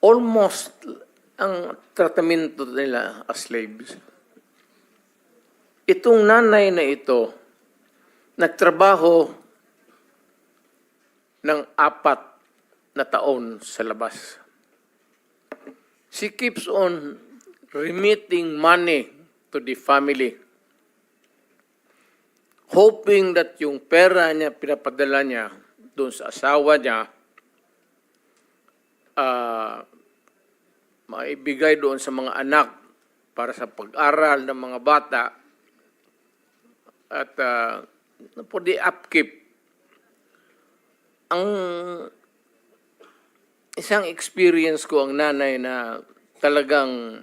almost ang tratamento nila as slaves. Itong nanay na ito, nagtrabaho ng apat na taon sa labas. She keeps on remitting money to the family, hoping that yung pera niya, pinapadala niya doon sa asawa niya, ah, maibigay doon sa mga anak para sa pag-aral ng mga bata at uh, for the upkeep. Ang isang experience ko ang nanay na talagang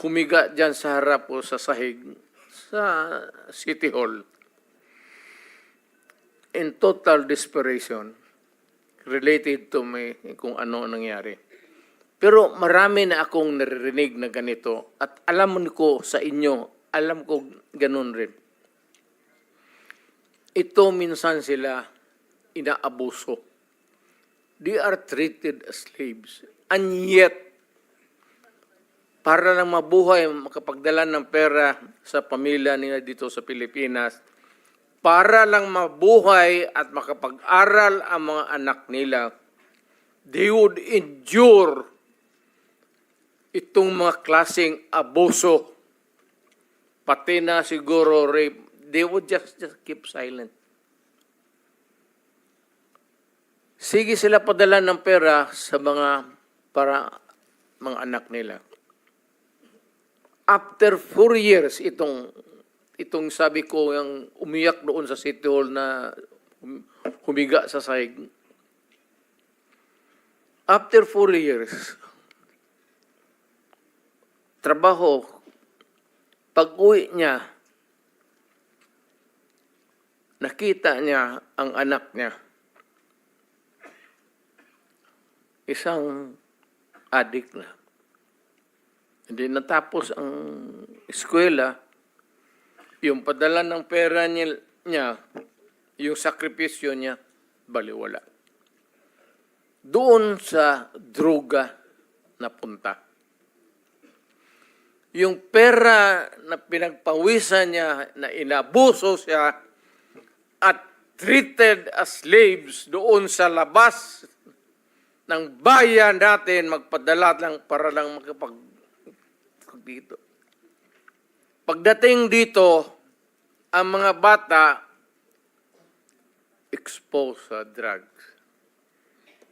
humiga dyan sa harap o sa sahig sa City Hall in total desperation related to may kung ano ang nangyari. Pero marami na akong naririnig na ganito at alam ko sa inyo, alam ko ganun rin. Ito minsan sila inaabuso. They are treated as slaves. And yet, para lang mabuhay, makapagdala ng pera sa pamilya nila dito sa Pilipinas, para lang mabuhay at makapag-aral ang mga anak nila, they would endure itong mga klaseng abuso, pati na siguro rape, they would just, just keep silent. Sige sila padala ng pera sa mga para mga anak nila. After four years, itong itong sabi ko yung umiyak doon sa City Hall na hum- humiga sa sahig. After four years, trabaho, pag uwi niya, nakita niya ang anak niya. Isang adik na. Hindi natapos ang eskwela, yung padala ng pera niya, yung sakripisyo niya, baliwala. Doon sa droga napunta. Yung pera na pinagpawisan niya, na inabuso siya, at treated as slaves doon sa labas ng bayan natin, magpadala lang para lang makapag dito. Pagdating dito, ang mga bata exposed sa drugs.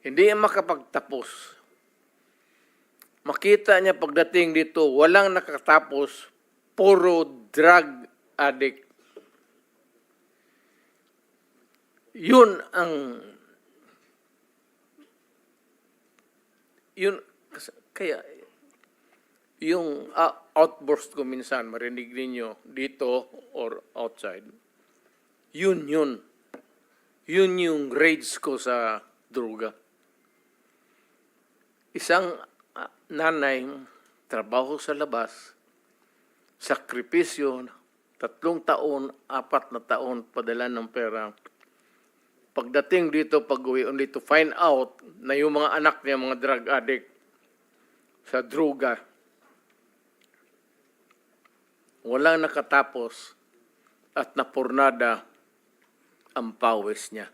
Hindi makapagtapos. Makita niya pagdating dito, walang nakatapos, puro drug addict. Yun ang yun kaya yung ah, outburst ko minsan marinig ninyo dito or outside yun yun yun yung rage ko sa droga isang nanay trabaho sa labas sakripisyo tatlong taon apat na taon padala ng pera pagdating dito pag-uwi only to find out na yung mga anak niya mga drug addict sa droga walang nakatapos at napurnada ang pawis niya.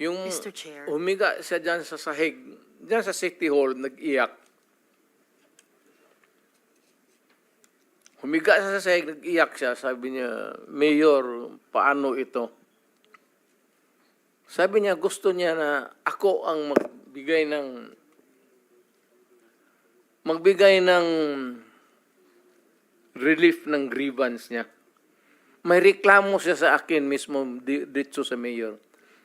Yung Mr. Chair. humiga siya dyan sa sahig, dyan sa City Hall, nag-iyak. Humiga siya sa sahig, nag-iyak siya. Sabi niya, Mayor, paano ito? Sabi niya, gusto niya na ako ang magbigay ng magbigay ng relief ng grievance niya. May reklamo siya sa akin mismo di- dito sa mayor.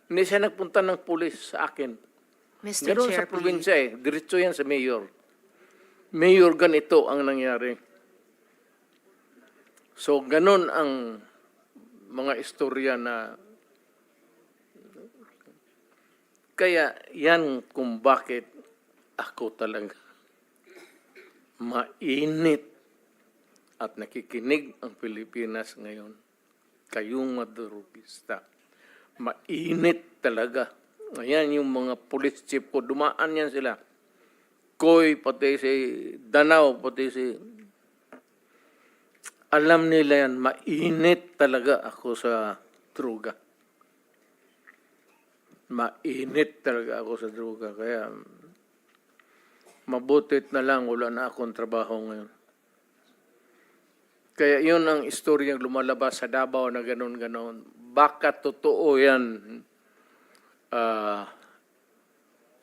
Hindi siya nagpunta ng pulis sa akin. Mr. Sa Chair, please. probinsya eh. Diretso yan sa mayor. Mayor, ganito ang nangyari. So, ganun ang mga istorya na kaya yan kung bakit ako talaga mainit at nakikinig ang Pilipinas ngayon. Kayong madurupista. Mainit talaga Ayan yung mga police chief ko. Dumaan yan sila. Koy, pati si Danao, pati si... Alam nila yan, mainit talaga ako sa droga. Mainit talaga ako sa droga. Kaya mabutit na lang wala na akong trabaho ngayon. Kaya yun ang istoryang lumalabas sa Davao na ganun-ganon. Baka totoo yan, ah,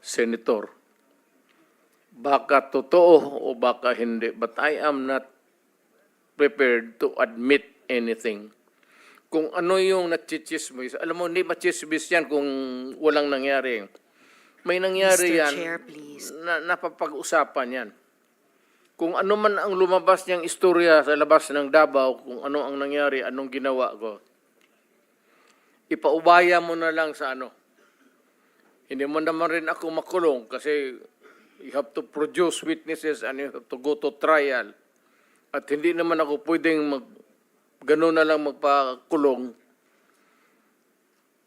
Senator. Baka totoo o baka hindi. But I am not prepared to admit anything. Kung ano yung nachichismis, alam mo, hindi machismis yan kung walang nangyari. May nangyari Mr. yan, Chair, please. na, napapag-usapan yan. Kung ano man ang lumabas niyang istorya sa labas ng Davao, kung ano ang nangyari, anong ginawa ko, ipaubaya mo na lang sa ano. Hindi mo naman rin ako makulong kasi you have to produce witnesses and you have to go to trial. At hindi naman ako pwedeng mag, gano'n na lang magpakulong.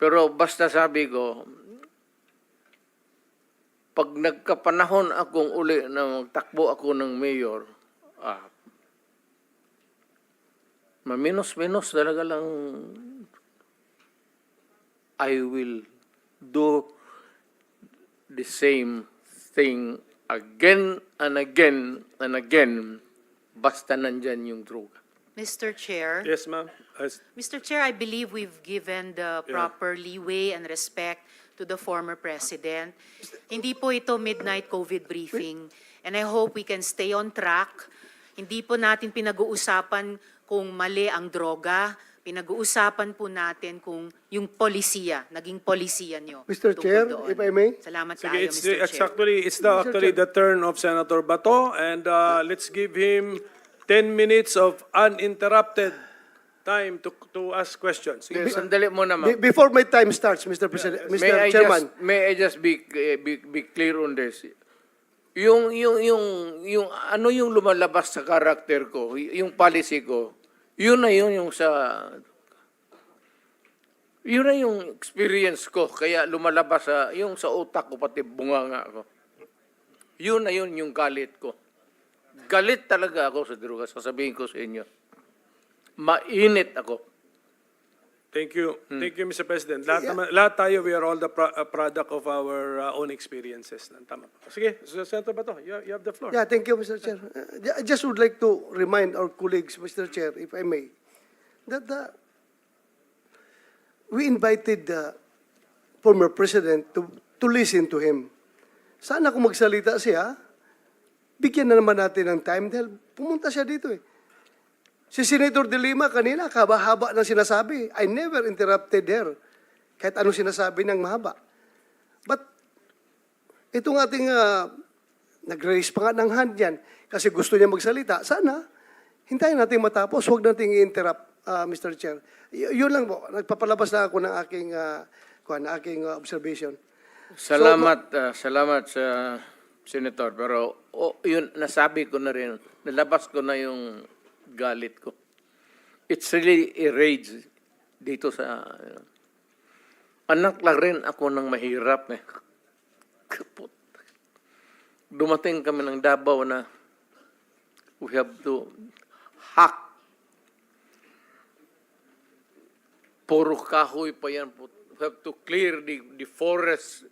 Pero basta sabi ko, pag nagkapanahon akong uli na magtakbo ako ng mayor, ah, maminos-minos talaga lang I will do the same thing again and again and again basta nandyan yung droga. Mr. Chair, Yes, ma'am. As- Mr. Chair, I believe we've given the Yeah. proper leeway and respect to the former president. Hindi po ito midnight COVID briefing, and I hope we can stay on track. Hindi po natin pinag-uusapan kung mali ang droga, pinag-uusapan po natin kung yung polisiya, naging polisiya nyo. Mr. Chair, doon. if I may? Salamat Sige, tayo, it's, Mr. it's Chair. actually, it's the, actually the turn of Senator Bato, and uh, let's give him 10 minutes of uninterrupted time to, to ask questions. Sige, Sandali mo naman. Be- Before my time starts, Mr. President, May Mr. I Chairman, just may I just be, eh, be be clear on this? Yung yung yung yung ano yung lumalabas sa karakter ko, y- yung policy ko. Yun na yun yung sa yun na yung experience ko kaya lumalabas sa yung sa utak ko pati bunganga ko. Yun na yun yung galit ko. Galit talaga ako sa droga, sasabihin ko sa inyo. Mainit ako. Thank you. Thank you, Mr. President. Lahat, naman, lahat tayo, we are all the pro- uh, product of our uh, own experiences. Tama. Sige, Senator Bato, you, you have the floor. yeah, thank you, Mr. Chair. Uh, I just would like to remind our colleagues, Mr. Chair, if I may, that uh, we invited the former president to, to listen to him. Sana kung magsalita siya, bigyan na naman natin ng time dahil pumunta siya dito eh. Si Senator De Lima kanina, kabahaba ng sinasabi. I never interrupted her. Kahit ano sinasabi ng mahaba. But itong ating uh, nag-raise pa nga ng hand yan kasi gusto niya magsalita. Sana, hintayin natin matapos. Huwag natin i-interrupt, uh, Mr. Chair. Y- yun lang po. Nagpapalabas na ako ng aking, uh, kuwan, aking uh, observation. Salamat, ah, salamat sa Senator. Pero oh, yun, nasabi ko na rin, nalabas ko na yung galit ko. It's really a rage dito sa... anak lang rin ako ng mahirap eh. Kaput. Dumating kami ng Davao na we have to hack. Puro kahoy pa yan. We have to clear the, the forest